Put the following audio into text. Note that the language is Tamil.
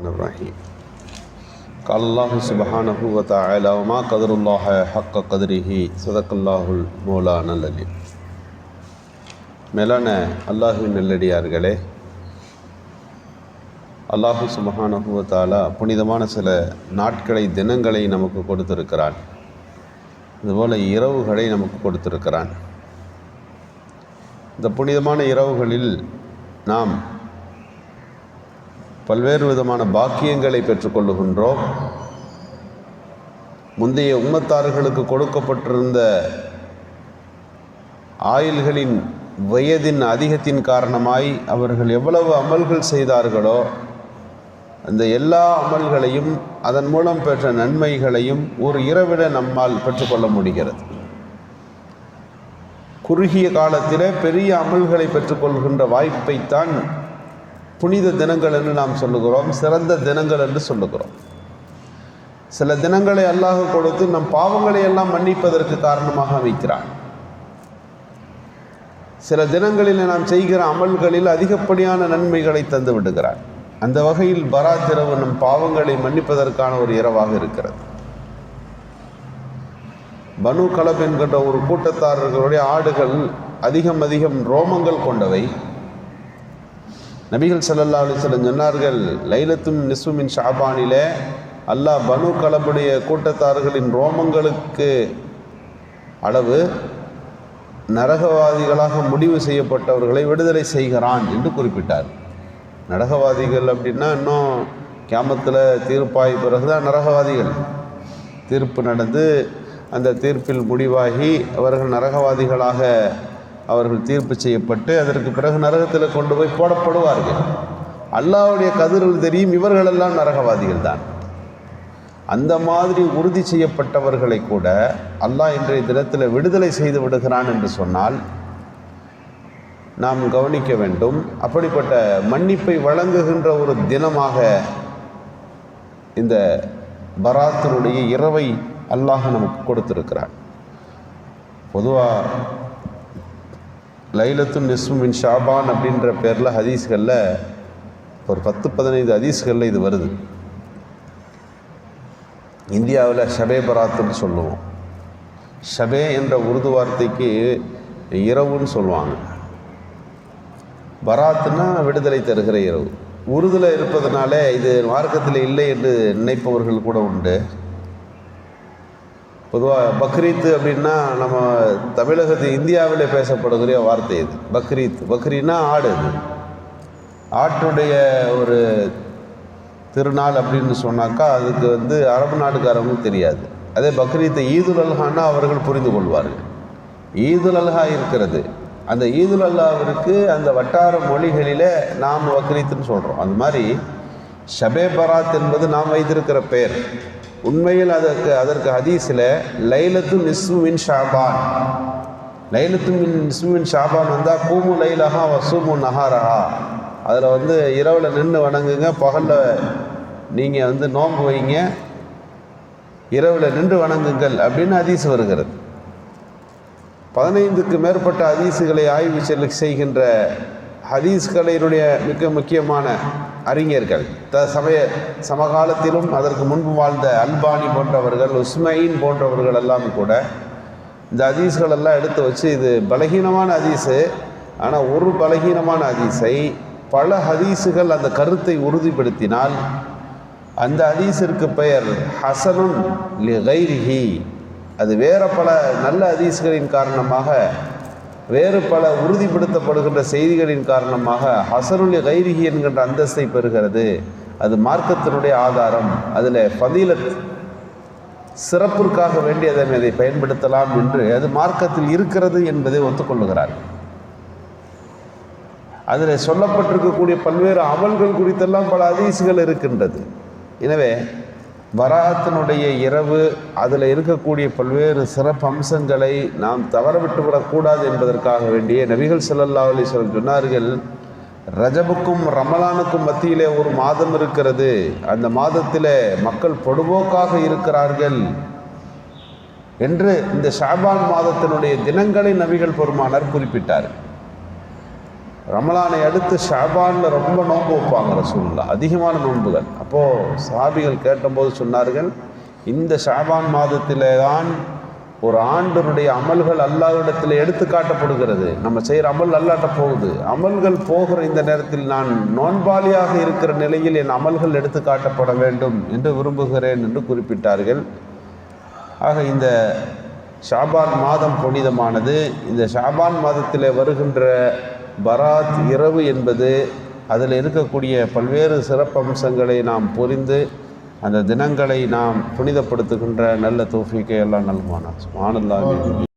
الرحمن الرحيم قال الله سبحانه وتعالى وما قدر الله حق قدره صدق الله المولانا العليم மேலான அல்லாஹுவின் நல்லடியார்களே அல்லாஹு சுபஹானஹு வ தஆலா புனிதமான சில நாட்களை தினங்களை நமக்கு கொடுத்திருக்கிறான் இதுபோல் இரவுகளை நமக்கு கொடுத்திருக்கிறான் இந்த புனிதமான இரவுகளில் நாம் பல்வேறு விதமான பாக்கியங்களை பெற்றுக்கொள்ளுகின்றோம். முந்தைய உம்மத்தார்களுக்கு கொடுக்கப்பட்டிருந்த ஆயுள்களின் வயதின் அதிகத்தின் காரணமாய் அவர்கள் எவ்வளவு அமல்கள் செய்தார்களோ அந்த எல்லா அமல்களையும் அதன் மூலம் பெற்ற நன்மைகளையும் ஒரு இரவிட நம்மால் பெற்றுக்கொள்ள முடிகிறது. குறுகிய காலத்திலே பெரிய அமல்களை பெற்றுக்கொள்கின்ற வாய்ப்பைத்தான் புனித தினங்கள் என்று நாம் சொல்லுகிறோம் சிறந்த தினங்கள் என்று சொல்லுகிறோம். சில தினங்களை அல்லாஹ் கொடுத்து நம் பாவங்களை எல்லாம் மன்னிப்பதற்கு காரணமாக அமைக்கிறான். சில தினங்களில் நாம் செய்கிற அமல்களில் அதிகப்படியான நன்மைகளை தந்து விடுகிறான். அந்த வகையில் பராத் இரவு நம் பாவங்களை மன்னிப்பதற்கான ஒரு இரவாக இருக்கிறது. பனு கலப் என்கின்ற ஒரு கூட்டத்தாரர்களுடைய ஆடுகள் அதிகம் அதிகம் ரோமங்கள் கொண்டவை. நபிகள் சல்லல்லா அலிஸ்லம் சொன்னார்கள் லைலத்தும் நிஸ்மின் ஷாபானிலே அல்லாஹ் பனு கலபுடைய கூட்டத்தார்களின் ரோமங்களுக்கு அளவு நரகவாதிகளாக முடிவு செய்யப்பட்டவர்களை விடுதலை செய்கிறான் என்று குறிப்பிட்டார். நரகவாதிகள் அப்படின்னா இன்னும் கேமத்தில் தீர்ப்பாய் பிறகுதான் நரகவாதிகள். தீர்ப்பு நடந்து அந்த தீர்ப்பில் முடிவாகி அவர்கள் நரகவாதிகளாக அவர்கள் தீர்ப்பு செய்யப்பட்டு அதற்கு பிறகு நரகத்தில் கொண்டு போய் போடப்படுவார்கள். அல்லாவுடைய கதிர்கள் தெரியும் இவர்களெல்லாம் நரகவாதிகள் தான். அந்த மாதிரி உறுதி செய்யப்பட்டவர்களை கூட அல்லாஹ் இன்றைய தினத்தில் விடுதலை செய்து விடுகிறான் என்று சொன்னால் நாம் கவனிக்க வேண்டும். அப்படிப்பட்ட மன்னிப்பை வழங்குகின்ற ஒரு தினமாக இந்த பராத்தினுடைய இரவை அல்லாஹ் நமக்கு கொடுத்திருக்கிறான். பொதுவாக லைலத்துன் நிஸ்மின் ஷாபான் அப்படின்ற பேரில் ஹதீஸ்களில் ஒரு பத்து பதினைந்து ஹதீஸ்களில் இது வருது. இந்தியாவில் ஷபே பராத்துன்னு சொல்லுவோம். ஷபே என்ற உருது வார்த்தைக்கு இரவுன்னு சொல்லுவாங்க. பராத்துனா விடுதலை தருகிற இரவு. உருதில் இருப்பதனால இது மார்க்கத்தில் இல்லை என்று நினைப்பவர்கள் கூட உண்டு. பொதுவாக பக்ரீத் அப்படின்னா நம்ம தமிழகத்து இந்தியாவிலே பேசப்படுகிற வார்த்தை இது. பக்ரீத். பக்ரீனா ஆடு இது ஆட்டுடைய ஒரு திருநாள் அப்படின்னு சொன்னாக்கா அதுக்கு வந்து அரபு நாட்டுக்காரங்களும் தெரியாது. அதே பக்ரீத்தை ஈதுல் அல்ஹான்னா அவர்கள் புரிந்து கொள்வார்கள். ஈதுல் அல்ஹா இருக்கிறது. அந்த ஈதுல் அல்லாவிற்கு அந்த வட்டார மொழிகளிலே நாம் பக்ரீத்துன்னு சொல்கிறோம் அது மாதிரி ஷபே பராத் என்பது நாம் வைத்திருக்கிற பெயர். உண்மையில் அதற்கு அதற்கு ஹதீஸில் லைலத்து நிஸ்மின் ஷாபான். லைலத்து மின் நிஸ்மின் ஷாபான் வந்தால் கூமு லைலஹா வசூமு நஹாரஹா. அதில் வந்து இரவில் நின்று வணங்குங்க பகலில் நீங்கள் வந்து நோன்பு வைங்க இரவில் நின்று வணங்குங்கள் அப்படின்னு ஹதீஸ் வருகிறது. பதினைந்துக்கு மேற்பட்ட ஹதீஸுகளை ஆய்வு செல் செய்கின்ற ஹதீஸ்களினுடைய மிக முக்கியமான அறிஞர்கள். த சமய சமகாலத்திலும் அதற்கு முன்பு வாழ்ந்த அல்பானி போன்றவர்கள் உஸ்மைன் போன்றவர்கள் எல்லாம் கூட இந்த ஹதீஸ்கள் எல்லாம் எடுத்து வச்சு இது பலகீனமான அதீஸு ஆனால் ஒரு பலகீனமான அதீஸை பல ஹதீஸுகள் அந்த கருத்தை உறுதிப்படுத்தினால் அந்த ஹதீஸிற்கு பெயர் ஹசனுன் லி கைரிஹி அது வேறு பல நல்ல அதீஸ்களின் காரணமாக வேறு பல உறுதிப்படுத்தப்படுகின்ற செய்திகளின் காரணமாக ஹசருலி கைரிகி என்கின்ற அந்தஸ்தை பெறுகிறது. அது மார்க்கத்தினுடைய ஆதாரம். அதில் ஃபதீலத் சிறப்பிற்காக வேண்டி அதனை அதை பயன்படுத்தலாம் என்று அது மார்க்கத்தில் இருக்கிறது என்பதை ஒத்துக்கொள்ளுகிறார். அதில் சொல்லப்பட்டிருக்கக்கூடிய பல்வேறு அமல்கள் குறித்தெல்லாம் பல அதிசயங்கள் இருக்கின்றது. எனவே வராகத்தினுடைய இரவு அதில் இருக்கக்கூடிய பல்வேறு சிறப்பு அம்சங்களை நாம் தவறவிட்டு விடக்கூடாது என்பதற்காக வேண்டிய நபிகள் சல்லல்லா அலிஸ்வரம் சொன்னார்கள் ரஜபுக்கும் ரமலானுக்கும் மத்தியிலே ஒரு மாதம் இருக்கிறது. அந்த மாதத்தில் மக்கள் பொடுபோக்காக இருக்கிறார்கள். என்று இந்த ஷாபான் மாதத்தினுடைய தினங்களை நபிகள் பெருமானார் குறிப்பிட்டார். ரமலானை அடுத்து ஷாபானில் ரொம்ப நோன்பு வைப்பாங்க ரசூல்லா அதிகமான நோன்புகள். அப்போது சாபிகள் கேட்டபோது சொன்னார்கள் இந்த ஷாபான் மாதத்திலே தான் ஒரு ஆண்டினுடைய அமல்கள் அல்லாவிடத்தில் எடுத்து காட்டப்படுகிறது. நம்ம செய்கிற அமல் அல்லாட்ட போகுது. அமல்கள் போகிற இந்த நேரத்தில் நான் நோன்பாளியாக இருக்கிற நிலையில் என் அமல்கள் எடுத்து காட்டப்பட வேண்டும் என்று விரும்புகிறேன் என்று குறிப்பிட்டார்கள். ஆக இந்த ஷாபான் மாதம் புனிதமானது. இந்த ஷாபான் மாதத்தில் வருகின்ற பராத் இரவு என்பது அதில் இருக்கக்கூடிய பல்வேறு சிறப்பம்சங்களை நாம் புரிந்து அந்த தினங்களை நாம் புனிதப்படுத்துகின்ற நல்ல தோஃபிக்கை எல்லாம் நல்குவானா சுமானல்லாமே